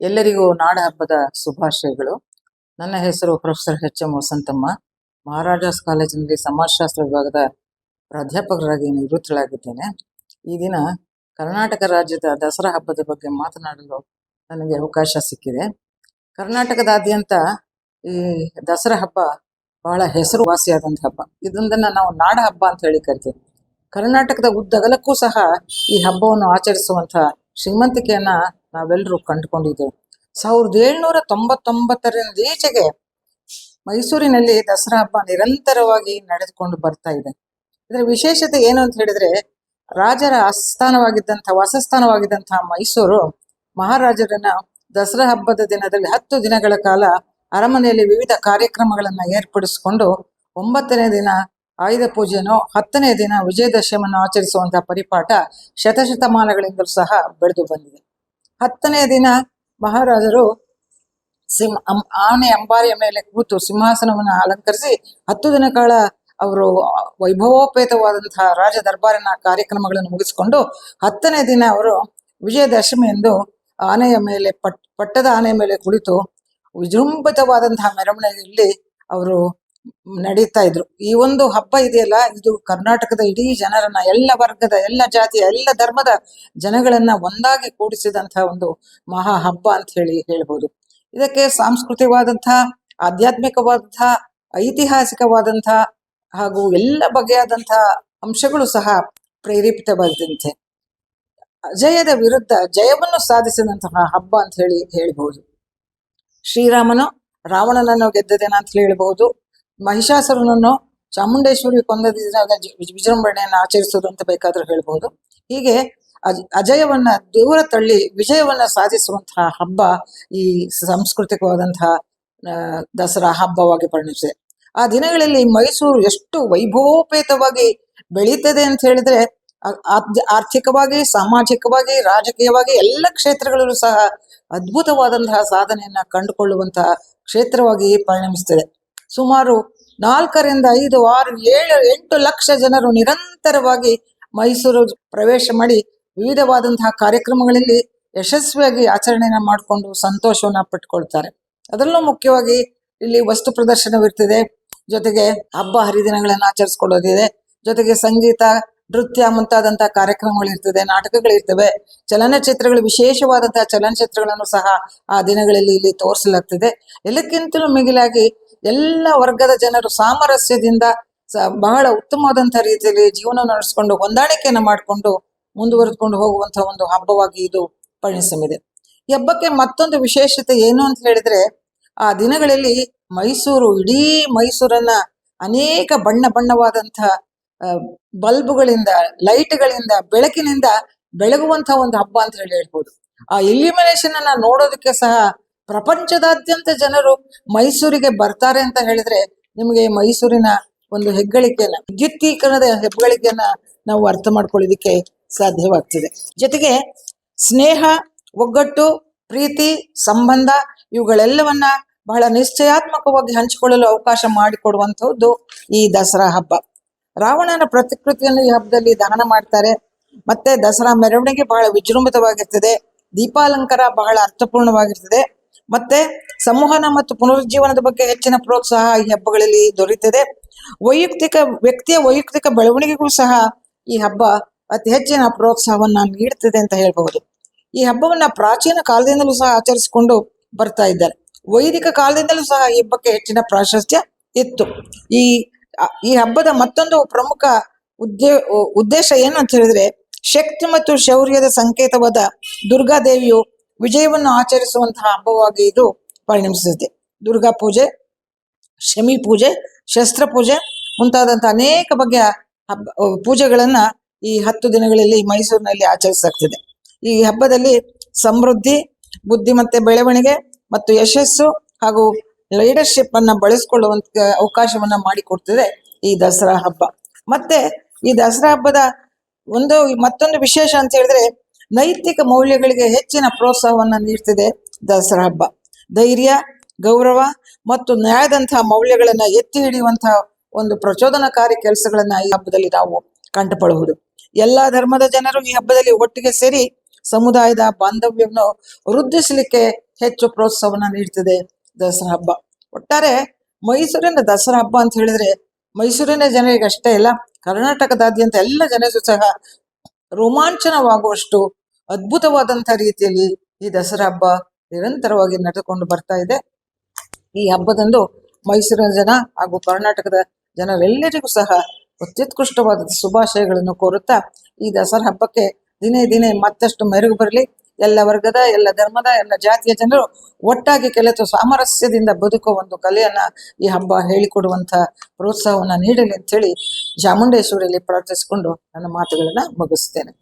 ಎಲ್ಲರಿಗೂ ನಾಡ ಹಬ್ಬದ ಶುಭಾಶಯಗಳು. ನನ್ನ ಹೆಸರು professor H M Vasanthamma. Maharajas ಕಾಲೇಜಿನಲ್ಲಿ ಸಮಾಜಶಾಸ್ತ್ರ ವಿಭಾಗದ ಪ್ರಾಧ್ಯಾಪಕರಾಗಿ ನಿವೃತ್ತಳಾಗಿದ್ದೇನೆ. ಈ ದಿನ ಕರ್ನಾಟಕ ರಾಜ್ಯದ ದಸರಾ ಹಬ್ಬದ ಬಗ್ಗೆ ಮಾತನಾಡಲು ನನಗೆ ಅವಕಾಶ ಸಿಕ್ಕಿದೆ. ಕರ್ನಾಟಕದಾದ್ಯಂತ ಈ ದಸರಾ ಹಬ್ಬ ಬಹಳ ಹೆಸರುವಾಸಿಯಾದಂಥ ಹಬ್ಬ. ಇದೊಂದನ್ನು ನಾವು ನಾಡ ಹಬ್ಬ ಅಂತ ಹೇಳಿ ಕರಿತೀವಿ. ಕರ್ನಾಟಕದ ಉದ್ದಗಲಕ್ಕೂ ಸಹ ಈ ಹಬ್ಬವನ್ನು ಆಚರಿಸುವಂತಹ ಶ್ರೀಮಂತಿಕೆಯನ್ನ ನಾವೆಲ್ಲರೂ ಕಂಡುಕೊಂಡಿದ್ದೇವೆ. ಸಾವಿರದ ಏಳ್ನೂರ ತೊಂಬತ್ತೊಂಬತ್ತರಿಂದ ಈಚೆಗೆ ಮೈಸೂರಿನಲ್ಲಿ ದಸರಾ ಹಬ್ಬ ನಿರಂತರವಾಗಿ ನಡೆದುಕೊಂಡು ಬರ್ತಾ ಇದೆ. ಇದರ ವಿಶೇಷತೆ ಏನು ಅಂತ ಹೇಳಿದ್ರೆ, ರಾಜರ ಆಸ್ಥಾನವಾಗಿದ್ದಂಥ ವಾಸಸ್ಥಾನವಾಗಿದ್ದಂತಹ ಮೈಸೂರು ಮಹಾರಾಜರನ್ನ ದಸರಾ ಹಬ್ಬದ ದಿನದಲ್ಲಿ ಹತ್ತು ದಿನಗಳ ಕಾಲ ಅರಮನೆಯಲ್ಲಿ ವಿವಿಧ ಕಾರ್ಯಕ್ರಮಗಳನ್ನ ಏರ್ಪಡಿಸಿಕೊಂಡು ಒಂಬತ್ತನೇ ದಿನ ಆಯುಧ ಪೂಜೆನೋ, ಹತ್ತನೇ ದಿನ ವಿಜಯದಶಮಿಯನ್ನು ಆಚರಿಸುವಂತಹ ಪರಿಪಾಠ ಶತಶತಮಾನಗಳಿಂದಲೂ ಸಹ ಬೆಳೆದು ಬಂದಿದೆ. ಹತ್ತನೇ ದಿನ ಮಹಾರಾಜರು ಸಿಂಹ ಆನೆ ಅಂಬಾರಿಯ ಮೇಲೆ ಕೂತು ಸಿಂಹಾಸನವನ್ನು ಅಲಂಕರಿಸಿ ಹತ್ತು ದಿನ ಕಾಲ ಅವರು ವೈಭವೋಪೇತವಾದಂತಹ ರಾಜ ದರ್ಬಾರಿನ ಕಾರ್ಯಕ್ರಮಗಳನ್ನು ಮುಗಿಸಿಕೊಂಡು ಹತ್ತನೇ ದಿನ ಅವರು ವಿಜಯದಶಮಿ ಎಂದು ಆನೆಯ ಮೇಲೆ ಪಟ್ ಪಟ್ಟದ ಆನೆಯ ಮೇಲೆ ಕುಳಿತು ವಿಜೃಂಭಿತವಾದಂತಹ ಮೆರವಣಿಗೆಯಲ್ಲಿ ಅವರು ನಡೀತಾ ಇದ್ರು. ಈ ಒಂದು ಹಬ್ಬ ಇದೆಯಲ್ಲ, ಇದು ಕರ್ನಾಟಕದ ಇಡೀ ಜನರನ್ನ, ಎಲ್ಲ ವರ್ಗದ, ಎಲ್ಲ ಜಾತಿಯ, ಎಲ್ಲ ಧರ್ಮದ ಜನಗಳನ್ನ ಒಂದಾಗಿ ಕೂಡಿಸಿದಂತಹ ಒಂದು ಮಹಾ ಹಬ್ಬ ಅಂತ ಹೇಳಿ ಹೇಳ್ಬೋದು. ಇದಕ್ಕೆ ಸಾಂಸ್ಕೃತಿಕವಾದಂತಹ ಆಧ್ಯಾತ್ಮಿಕವಾದಂತಹ ಐತಿಹಾಸಿಕವಾದಂತಹ ಹಾಗೂ ಎಲ್ಲ ಬಗೆಯಾದಂತಹ ಅಂಶಗಳು ಸಹ ಪ್ರೇರೇಪಿತವಾದಂತೆ ಅಜಯದ ವಿರುದ್ಧ ಜಯವನ್ನು ಸಾಧಿಸಿದಂತಹ ಹಬ್ಬ ಅಂತ ಹೇಳಿ ಹೇಳ್ಬಹುದು ಶ್ರೀರಾಮನು ರಾವಣನನ್ನು ಗೆದ್ದದೇನ ಅಂತ ಹೇಳಬಹುದು ಮಹಿಷಾಸುರನನ್ನು ಚಾಮುಂಡೇಶ್ವರಿ ಕೊಂದ ದಿನದ ಜಿ- ವಿಜೃಂಭಣೆಯನ್ನು ಆಚರಿಸುವುದು ಅಂತ ಬೇಕಾದ್ರೂ ಹೇಳ್ಬಹುದು ಹೀಗೆ ಅಜ್- ಅಜಯವನ್ನ ದೂರ ತಳ್ಳಿ ವಿಜಯವನ್ನ ಸಾಧಿಸುವಂತಹ ಹಬ್ಬ ಈ ಸಾಂಸ್ಕೃತಿಕವಾದಂತಹ ದಸರಾ ಹಬ್ಬವಾಗಿ ಪರಿಣಮಿಸಿದೆ. ಆ ದಿನಗಳಲ್ಲಿ ಮೈಸೂರು ಎಷ್ಟು ವೈಭವೋಪೇತವಾಗಿ ಬೆಳೀತದೆ ಅಂತ ಹೇಳಿದ್ರೆ ಆರ್ಥಿಕವಾಗಿ, ಸಾಮಾಜಿಕವಾಗಿ, ರಾಜಕೀಯವಾಗಿ ಎಲ್ಲ ಕ್ಷೇತ್ರಗಳಲ್ಲೂ ಸಹ ಅದ್ಭುತವಾದಂತಹ ಸಾಧನೆಯನ್ನ ಕಂಡುಕೊಳ್ಳುವಂತಹ ಕ್ಷೇತ್ರವಾಗಿ ಪರಿಣಮಿಸ್ತದೆ. ಸುಮಾರು ನಾಲ್ಕರಿಂದ ಐದು ಆರು ಏಳು ಎಂಟು ಲಕ್ಷ ಜನರು ನಿರಂತರವಾಗಿ ಮೈಸೂರು ಪ್ರವೇಶ ಮಾಡಿ ವಿವಿಧವಾದಂತಹ ಕಾರ್ಯಕ್ರಮಗಳಲ್ಲಿ ಯಶಸ್ವಿಯಾಗಿ ಆಚರಣೆಯನ್ನ ಮಾಡಿಕೊಂಡು ಸಂತೋಷವನ್ನ ಪಟ್ಕೊಳ್ತಾರೆ. ಅದರಲ್ಲೂ ಮುಖ್ಯವಾಗಿ ಇಲ್ಲಿ ವಸ್ತು ಪ್ರದರ್ಶನವಿರ್ತದೆ. ಜೊತೆಗೆ ಹಬ್ಬ ಹರಿದಿನಗಳನ್ನ ಆಚರಿಸ್ಕೊಳ್ಳೋದಿದೆ. ಜೊತೆಗೆ ಸಂಗೀತ ನೃತ್ಯ ಮುಂತಾದಂತಹ ಕಾರ್ಯಕ್ರಮಗಳಿರ್ತದೆ ನಾಟಕಗಳಿರ್ತವೆ ಚಲನಚಿತ್ರಗಳು, ವಿಶೇಷವಾದಂತಹ ಚಲನಚಿತ್ರಗಳನ್ನು ಸಹ ಆ ದಿನಗಳಲ್ಲಿ ಇಲ್ಲಿ ತೋರಿಸಲಾಗ್ತದೆ. ಎಲ್ಲಕ್ಕಿಂತಲೂ ಮಿಗಿಲಾಗಿ ಎಲ್ಲ ವರ್ಗದ ಜನರು ಸಾಮರಸ್ಯದಿಂದ ಬಹಳ ಉತ್ತಮವಾದಂತಹ ರೀತಿಯಲ್ಲಿ ಜೀವನ ನಡೆಸಿಕೊಂಡು ಹೊಂದಾಣಿಕೆಯನ್ನು ಮಾಡಿಕೊಂಡು ಮುಂದುವರೆದುಕೊಂಡು ಹೋಗುವಂತಹ ಒಂದು ಹಬ್ಬವಾಗಿ ಇದು ಪರಿಣಿಸಮಿದೆ ಈ ಹಬ್ಬಕ್ಕೆ ಮತ್ತೊಂದು ವಿಶೇಷತೆ ಏನು ಅಂತ ಹೇಳಿದ್ರೆ, ಆ ದಿನಗಳಲ್ಲಿ ಮೈಸೂರು, ಇಡೀ ಮೈಸೂರನ್ನ ಅನೇಕ ಬಣ್ಣ ಬಣ್ಣವಾದಂತಹ ಬಲ್ಬುಗಳಿಂದ, ಲೈಟ್ಗಳಿಂದ, ಬೆಳಕಿನಿಂದ ಬೆಳಗುವಂತಹ ಒಂದು ಹಬ್ಬ ಅಂತ ಹೇಳಿ ಹೇಳ್ಬೋದು. ಆ ಇಲ್ಯುಮಿನೇಷನ್ ಅನ್ನ ನೋಡೋದಕ್ಕೆ ಸಹ ಪ್ರಪಂಚದಾದ್ಯಂತ ಜನರು ಮೈಸೂರಿಗೆ ಬರ್ತಾರೆ ಅಂತ ಹೇಳಿದ್ರೆ ನಿಮಗೆ ಮೈಸೂರಿನ ಒಂದು ಹೆಗ್ಗಳಿಕೆಯನ್ನ, ವಿದ್ಯುತ್ತೀಕರಣದ ಹೆಗ್ಗಳಿಕೆಯನ್ನ ನಾವು ಅರ್ಥ ಮಾಡ್ಕೊಳ್ಳೋದಕ್ಕೆ ಸಾಧ್ಯವಾಗ್ತದೆ. ಜೊತೆಗೆ ಸ್ನೇಹ, ಒಗ್ಗಟ್ಟು, ಪ್ರೀತಿ, ಸಂಬಂಧ ಇವುಗಳೆಲ್ಲವನ್ನ ಬಹಳ ನಿಶ್ಚಯಾತ್ಮಕವಾಗಿ ಹಂಚಿಕೊಳ್ಳಲು ಅವಕಾಶ ಮಾಡಿಕೊಡುವಂತಹದ್ದು ಈ ದಸರಾ ಹಬ್ಬ. ರಾವಣನ ಪ್ರತಿಕೃತಿಯನ್ನು ಈ ಹಬ್ಬದಲ್ಲಿ ದಹನ ಮಾಡ್ತಾರೆ. ಮತ್ತೆ ದಸರಾ ಮೆರವಣಿಗೆ ಬಹಳ ವಿಜೃಂಭಿತವಾಗಿರ್ತದೆ. ದೀಪಾಲಂಕಾರ ಬಹಳ ಅರ್ಥಪೂರ್ಣವಾಗಿರ್ತದೆ. ಮತ್ತೆ ಸಂವಹನ ಮತ್ತು ಪುನರುಜ್ಜೀವನದ ಬಗ್ಗೆ ಹೆಚ್ಚಿನ ಪ್ರೋತ್ಸಾಹ ಈ ಹಬ್ಬಗಳಲ್ಲಿ ದೊರೆಯುತ್ತದೆ. ವೈಯಕ್ತಿಕ ವ್ಯಕ್ತಿಯ ವೈಯಕ್ತಿಕ ಬೆಳವಣಿಗೆಗೂ ಸಹ ಈ ಹಬ್ಬ ಅತಿ ಹೆಚ್ಚಿನ ಪ್ರೋತ್ಸಾಹವನ್ನ ನೀಡುತ್ತದೆ ಅಂತ ಹೇಳಬಹುದು. ಈ ಹಬ್ಬವನ್ನ ಪ್ರಾಚೀನ ಕಾಲದಿಂದಲೂ ಸಹ ಆಚರಿಸಿಕೊಂಡು ಬರ್ತಾ ಇದ್ದಾರೆ. ವೈದಿಕ ಕಾಲದಿಂದಲೂ ಸಹ ಈ ಹಬ್ಬಕ್ಕೆ ಹೆಚ್ಚಿನ ಪ್ರಾಶಸ್ತ್ಯ ಇತ್ತು. ಈ ಈ ಹಬ್ಬದ ಮತ್ತೊಂದು ಪ್ರಮುಖ ಉದ್ದೇ, ಉದ್ದೇಶ ಏನು ಅಂತ ಹೇಳಿದ್ರೆ, ಶಕ್ತಿ ಮತ್ತು ಶೌರ್ಯದ ಸಂಕೇತವಾದ ದುರ್ಗಾದೇವಿಯು ವಿಜಯವನ್ನು ಆಚರಿಸುವಂತಹ ಹಬ್ಬವಾಗಿ ಇದು ಪರಿಣಮಿಸುತ್ತೆ ದುರ್ಗಾ ಪೂಜೆ, ಶಮಿ ಪೂಜೆ, ಶಸ್ತ್ರ ಪೂಜೆ ಮುಂತಾದಂತಹ ಅನೇಕ ಬಗೆಯ ಹಬ್ಬ ಪೂಜೆಗಳನ್ನ ಈ ಹತ್ತು ದಿನಗಳಲ್ಲಿ ಮೈಸೂರಿನಲ್ಲಿ ಆಚರಿಸಲಾಗ್ತದೆ. ಈ ಹಬ್ಬದಲ್ಲಿ ಸಮೃದ್ಧಿ, ಬುದ್ಧಿಮತ್ತೆ, ಬೆಳವಣಿಗೆ ಮತ್ತು ಯಶಸ್ಸು ಹಾಗೂ ಲೀಡರ್ಶಿಪ್ ಅನ್ನ ಬಳಸ್ಕೊಳ್ಳುವಂತ ಅವಕಾಶವನ್ನ ಮಾಡಿಕೊಡ್ತದೆ ಈ ದಸರಾ ಹಬ್ಬ. ಮತ್ತೆ ಈ ದಸರಾ ಹಬ್ಬದ ಒಂದು ಮತ್ತೊಂದು ವಿಶೇಷ ಅಂತ ಹೇಳಿದ್ರೆ ನೈತಿಕ ಮೌಲ್ಯಗಳಿಗೆ ಹೆಚ್ಚಿನ ಪ್ರೋತ್ಸಾಹವನ್ನ ನೀಡ್ತಿದೆ ದಸರಾ ಹಬ್ಬ. ಧೈರ್ಯ, ಗೌರವ ಮತ್ತು ನ್ಯಾಯದಂತಹ ಮೌಲ್ಯಗಳನ್ನ ಎತ್ತಿ ಹಿಡಿಯುವಂತಹ ಒಂದು ಪ್ರಚೋದನಕಾರಿ ಕೆಲಸಗಳನ್ನ ಈ ಹಬ್ಬದಲ್ಲಿ ನಾವು ಕಂಡುಕೊಳ್ಳಬಹುದು. ಎಲ್ಲಾ ಧರ್ಮದ ಜನರು ಈ ಹಬ್ಬದಲ್ಲಿ ಒಟ್ಟಿಗೆ ಸೇರಿ ಸಮುದಾಯದ ಬಾಂಧವ್ಯವನ್ನು ವೃದ್ಧಿಸಲಿಕ್ಕೆ ಹೆಚ್ಚು ಪ್ರೋತ್ಸಾಹವನ್ನು ನೀಡ್ತದೆ. ದಸರಾ ಹಬ್ಬ. ಒಟ್ಟಾರೆ ಮೈಸೂರಿನ ದಸರಾ ಹಬ್ಬ ಅಂತ ಹೇಳಿದ್ರೆ ಮೈಸೂರಿನ ಜನರಿಗೆ ಅಷ್ಟೇ ಇಲ್ಲ, ಕರ್ನಾಟಕದಾದ್ಯಂತ ಎಲ್ಲ ಜನರಿಗೂ ಸಹ ರೋಮಾಂಚನವಾಗುವಷ್ಟು ಅದ್ಭುತವಾದಂಥ ರೀತಿಯಲ್ಲಿ ಈ ದಸರಾ ಹಬ್ಬ ನಿರಂತರವಾಗಿ ನಡೆದುಕೊಂಡು ಬರ್ತಾ ಇದೆ. ಈ ಹಬ್ಬದಂದು ಮೈಸೂರಿನ ಜನ ಹಾಗೂ ಕರ್ನಾಟಕದ ಜನರೆಲ್ಲರಿಗೂ ಸಹ ಅತ್ಯುತ್ಕೃಷ್ಟವಾದ ಶುಭಾಶಯಗಳನ್ನು ಕೋರುತ್ತಾ ಈ ದಸರಾ ಹಬ್ಬಕ್ಕೆ ದಿನೇ ದಿನೇ ಮತ್ತಷ್ಟು ಮೆರುಗು ಬರಲಿ. ಎಲ್ಲ ವರ್ಗದ, ಎಲ್ಲ ಧರ್ಮದ, ಎಲ್ಲ ಜಾತಿಯ ಜನರು ಒಟ್ಟಾಗಿ ಕೆಲಸ ಸಾಮರಸ್ಯದಿಂದ ಬದುಕುವ ಒಂದು ಕಲೆಯನ್ನ ಈ ಹಬ್ಬ ಹೇಳಿಕೊಡುವಂತ ಪ್ರೋತ್ಸಾಹವನ್ನ ನೀಡಲಿ ಅಂತ ಹೇಳಿ ಚಾಮುಂಡೇಶ್ವರಿಯಲ್ಲಿ ಪ್ರಾರ್ಥಿಸಿಕೊಂಡು ನನ್ನ ಮಾತುಗಳನ್ನ ಮುಗಿಸ್ತೇನೆ.